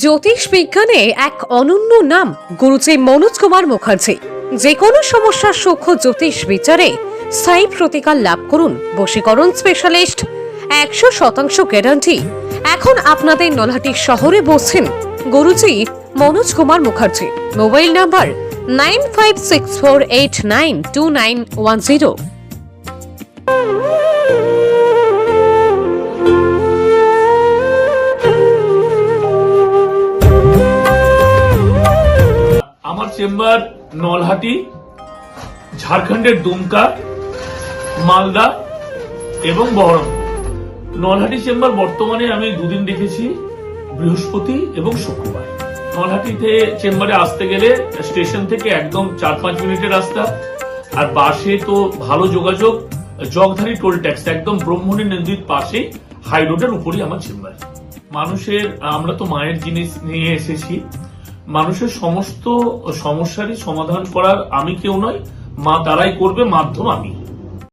জ্যোতিষ বিজ্ঞানে এক অনন্য নাম গুরুজি মনোজ কুমার মুখার্জি। যে কোনো সমস্যার সূক্ষ্ম জ্যোতিষ বিচারে স্থায়ী প্রতিকার লাভ করুন। বশীকরণ স্পেশালিস্ট একশো শতাংশ গ্যারান্টি এখন আপনাদের নলহাটি শহরে বসছেন Guruji Manoj Kumar Mukherjee. Mobile number nine five six four eight nine two nine one zero. Chamber, Nalhati, ঝাড়খণ্ডের দুমকা, মালদা এবং বহরমপুর। নলহাটি চেম্বার বর্তমানে আমি দুদিন রেখেছি বৃহস্পতি এবং শুক্রবার। নলহাটিতে চেম্বারে আসতে গেলে স্টেশন থেকে একদম চার পাঁচ মিনিটের রাস্তা, আর বাসে তো ভালো যোগাযোগ, জগধারী টোল ট্যাক্স, একদম ব্রহ্মণী নদীর পাশে হাই রোডের উপরই আমার চেম্বার। মানুষের, আমরা তো মায়ের জিনিস নিয়ে এসেছি মানুষের সমস্ত সমস্যারই সমাধান করার আমি কেউ নয় মা তারাই করবে মাধ্যম আমি।